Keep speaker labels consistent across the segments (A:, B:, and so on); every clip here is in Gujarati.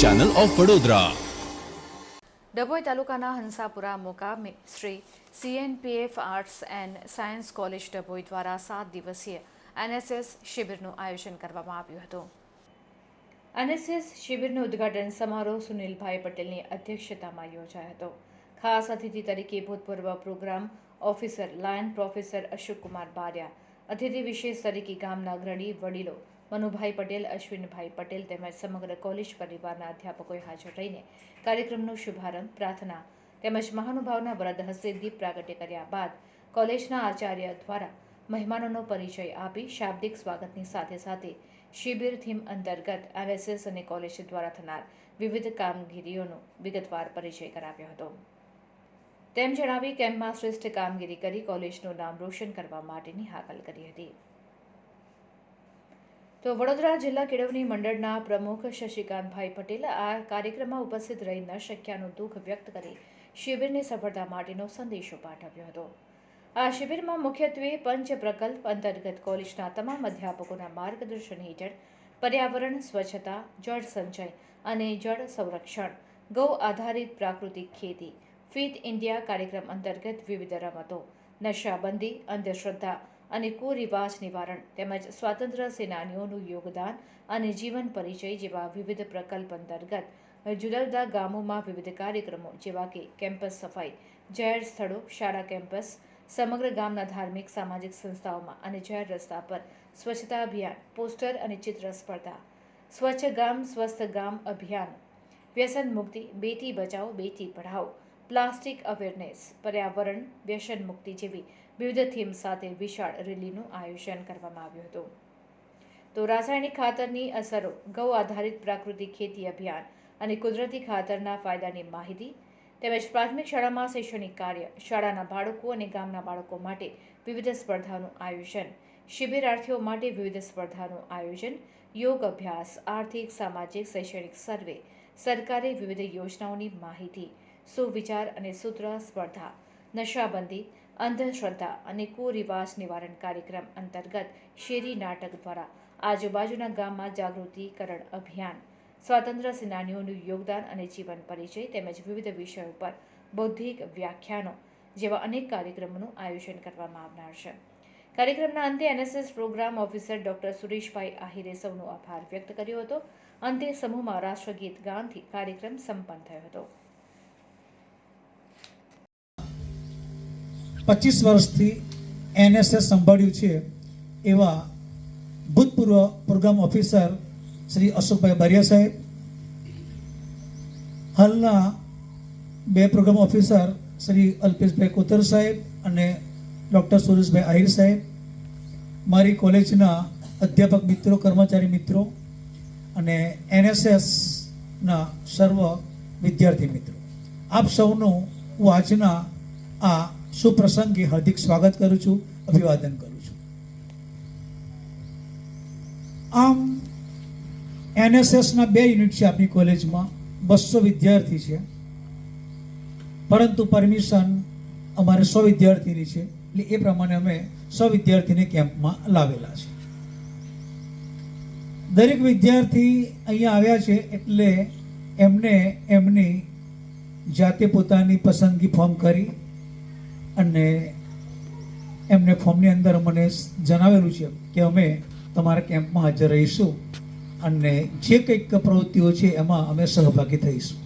A: ચેનલ ઓફ વડોદરા
B: ડભોઈ તાલુકાના હંસાપુરા મુકામે Shri CNPF arts and science college Dabhoi દ્વારા સાત દિવસીય એનએસએસ શિબિરનું આયોજન કરવામાં આવ્યું હતું એનએસએસ શિબિરનો ઉદ્ઘાટન સમારોહ સુનિલભાઈ પટેલની અધ્યક્ષતામાં યોજાયો હતો ખાસ અતિથિ તરીકે ભૂતપૂર્વ programme officer lion professor Ashokkumar Bariya અતિથિ વિશેષ તરીકે ગામના અગ્રણી વડીલો મનુભાઈ પટેલ, અશ્વિનભાઈ પટેલ તેમજ સમગ્ર કોલેજ પરિવારના અધ્યાપકોએ હાજર રહીને કાર્યક્રમનો શુભારંભ, પ્રાર્થના તેમજ મહાનુભાવના વરદ હસ્તે દીપ પ્રાગટ્ય કર્યા બાદ કોલેજના આચાર્ય દ્વારા મહેમાનોનો પરિચય આપી શાબ્દિક સ્વાગતની સાથે સાથે શિબિર થીમ અંતર્ગત આરએસએસ અને કોલેજ દ્વારા થનાર વિવિધ કામગીરીઓનો વિગતવાર પરિચય કરાવ્યો હતો. તેમ જણાવી કેમ્પમાં શ્રેષ્ઠ કામગીરી કરી કોલેજનું નામ રોશન કરવા માટેની હાકલ કરી હતી. તો વડોદરા જિલ્લા કેળવણી મંડળના પ્રમુખ શશિકાંતભાઈ પટેલ આ કાર્યક્રમમાં ઉપસ્થિત રહી ન શક્યાનું દુઃખ વ્યક્ત કરી શિબિરની સફળતા માટેનો સંદેશો પાઠવ્યો હતો. આ શિબિરમાં મુખ્યત્વે પંચ પ્રકલ્પ અંતર્ગત કોલેજના તમામ અધ્યાપકોના માર્ગદર્શન હેઠળ પર્યાવરણ, સ્વચ્છતા, જળ સંચય અને જળ સંરક્ષણ, ગૌ આધારિત પ્રાકૃતિક ખેતી, ફિટ ઇન્ડિયા કાર્યક્રમ અંતર્ગત વિવિધ રમતો, નશાબંધી, અંધશ્રદ્ધા અને કુરિવાજ નિવારણ તેમજ સ્વાતંત્ર્ય સેનાનીઓનું યોગદાન અને જીવન પરિચય જેવા વિવિધ પ્રકલ્પ અંતર્ગત જુદા જુદા ગામોમાં વિવિધ કાર્યક્રમો જેવા કે કેમ્પસ સફાઈ, જાહેર સ્થળો, શાળા કેમ્પસ, સમગ્ર ગામના ધાર્મિક સામાજિક સંસ્થાઓમાં અને જાહેર રસ્તા પર સ્વચ્છતા અભિયાન, પોસ્ટર અને ચિત્ર સ્પર્ધા, સ્વચ્છ ગામ, સ્વસ્થ ગામ અભિયાન, વ્યસન મુક્તિ, બેટી બચાવો, બેટી પઢાઓ, પ્લાસ્ટિક અવેરનેસ, પર્યાવરણ, વ્યસન મુક્તિ જેવી વિવિધ થીમ સાથે વિશાળ રેલીનું આયોજન કરવામાં આવ્યું હતું. તો રાસાયણિક ખાતરની અસરો, ગૌ આધારિત પ્રાકૃતિક ખેતી અભિયાન અને કુદરતી ખાતરના ફાયદાની માહિતી તેમજ પ્રાથમિક શાળામાં શૈક્ષણિક કાર્ય, શાળાના બાળકો અને ગામના બાળકો માટે વિવિધ સ્પર્ધાનું આયોજન, શિબિરાર્થીઓ માટે વિવિધ સ્પર્ધાનું આયોજન, યોગ અભ્યાસ, આર્થિક, સામાજિક, શૈક્ષણિક સર્વે, સરકારી વિવિધ યોજનાઓની માહિતી, સુવિચાર અને સૂત્ર સ્પર્ધા, નશાબંધી અંધશ્રદ્ધા અને કુરિવાજ નિવારણ કાર્યક્રમ અંતર્ગત શેરી નાટક દ્વારા આજુબાજુના ગામમાં જાગૃતિકરણ અભિયાન સ્વાતંત્ર્ય સેનાનીઓનું યોગદાન અને જીવન પરિચય તેમજ વિવિધ વિષયો પર બૌદ્ધિક વ્યાખ્યાનો જેવા અનેક કાર્યક્રમોનું આયોજન કરવામાં આવનાર છે. કાર્યક્રમના અંતે NSS programme officer doctor Sureshbhai Ahire સૌનો આભાર વ્યક્ત કર્યો હતો. અંતે સમૂહમાં રાષ્ટ્રગીત ગાનથી કાર્યક્રમ સંપન્ન થયો હતો.
C: પચીસ વર્ષથી એનએસએસ સંભાળ્યું છે એવા ભૂતપૂર્વ પ્રોગ્રામ ઓફિસર શ્રી અશોકભાઈ બારિયા સાહેબ. હાલના બે પ્રોગ્રામ ઓફિસર શ્રી અલ્પેશભાઈ કોતર સાહેબ અને ડૉક્ટર સુરેશભાઈ આહિર સાહેબ. મારી કોલેજના અધ્યાપક મિત્રો, કર્મચારી મિત્રો અને એનએસએસના સર્વ વિદ્યાર્થી મિત્રો. આપ સૌનું હું આજના આ સુપ્રસંગે હાર્દિક સ્વાગત કરું છું, અભિવાદન કરું છું. આમ, એનએસએસના બે યુનિટ છે આપણી કોલેજમાં, બસો વિદ્યાર્થી છે. પરંતુ પરમિશન અમારે સો વિદ્યાર્થીની છે, એટલે એ પ્રમાણે અમે સો વિદ્યાર્થીને કેમ્પમાં લાવેલા છે. દરેક વિદ્યાર્થી અહીંયા આવ્યા છે એટલે એમને એમની જાતે પોતાની પસંદગી ફોર્મ કરી અને એમને ફોર્મની અંદર મને જણાવેલું છે કે અમે તમારા કેમ્પમાં હાજર રહીશું અને જે કંઈક પ્રવૃત્તિઓ છે એમાં અમે સહભાગી થઈશું.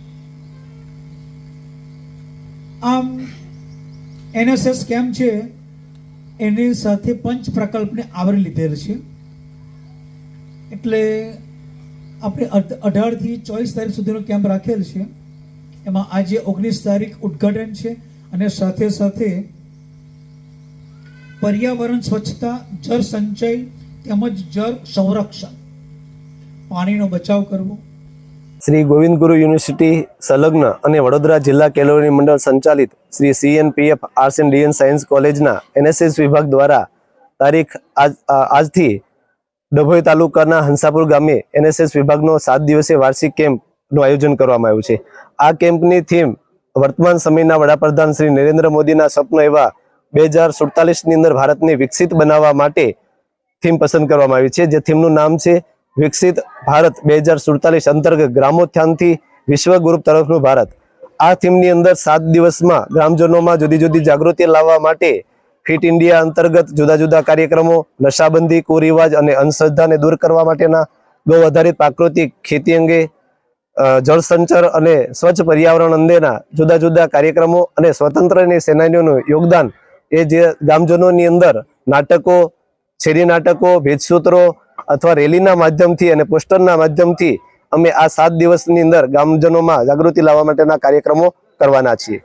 C: આમ, એનએસએસ કેમ્પ છે, એની સાથે પંચ પ્રકલ્પને આવરી લીધેલ છે. એટલે આપણે અઢારથી ચોવીસ તારીખ સુધીનો કેમ્પ રાખેલ છે. એમાં આજે ઓગણીસ તારીખ ઉદ્ઘાટન છે. અને સાથે સાથે પર્યાવરણ, સ્વચ્છતા, જળ સંચય તેમજ જળ સંરક્ષણ. પાણીનો બચાવ કરવો.
D: શ્રી ગોવિંદ ગુરુ યુનિવર્સિટી સંલગ્ન અને વડોદરા જિલ્લા કેલોરી મંડળ સંચાલિત Shri CNPF arts and DN science કોલેજના એનએસએસ વિભાગ દ્વારા તારીખ આજ આજથી ડભોઈ તાલુકાના હંસાપુર ગામે એનએસએસ વિભાગનો સાત દિવસીય વાર્ષિક કેમ્પનું આયોજન કરવામાં આવ્યું છે. આ કેમ્પની થીમ વર્તમાન સમયના વડાપ્રધાન શ્રી નરેન્દ્ર મોદીના સ્વપ્ન એવા બે હજાર સુડતાલીસની અંદર ભારતને વિકસિત બનાવવા માટે થીમ પસંદ કરવામાં આવી છે. જે થીમનું નામ છે, વિકસિત ભારત બે હજાર સુડતાલીસ અંતર્ગત ગ્રામોત્થાનથી વિશ્વ ગ્રુપ તરફનું ભારત. આ થીમની અંદર સાત દિવસમાં ગ્રામજનોમાં જુદી જુદી જાગૃતિ લાવવા માટે ફિટ ઇન્ડિયા અંતર્ગત જુદા જુદા કાર્યક્રમો, નશાબંધી, કુરિવાજ અને અંધશ્રદ્ધાને દૂર કરવા માટેના ગૌ આધારિત પ્રાકૃતિક ખેતી અંગે અ, જળસંચર અને સ્વચ્છ પર્યાવરણ અંગેના જુદા જુદા કાર્યક્રમો અને સ્વતંત્રની સેનાનીઓનું યોગદાન એ જે ગામજનોની અંદર નાટકો શેરી નાટકો ભેદસૂત્રો અથવા રેલીના માધ્યમથી અને પોસ્ટરના માધ્યમથી અમે આ સાત દિવસની અંદર ગામજનોમાં જાગૃતિ લાવવા માટેના કાર્યક્રમો કરવાના છીએ.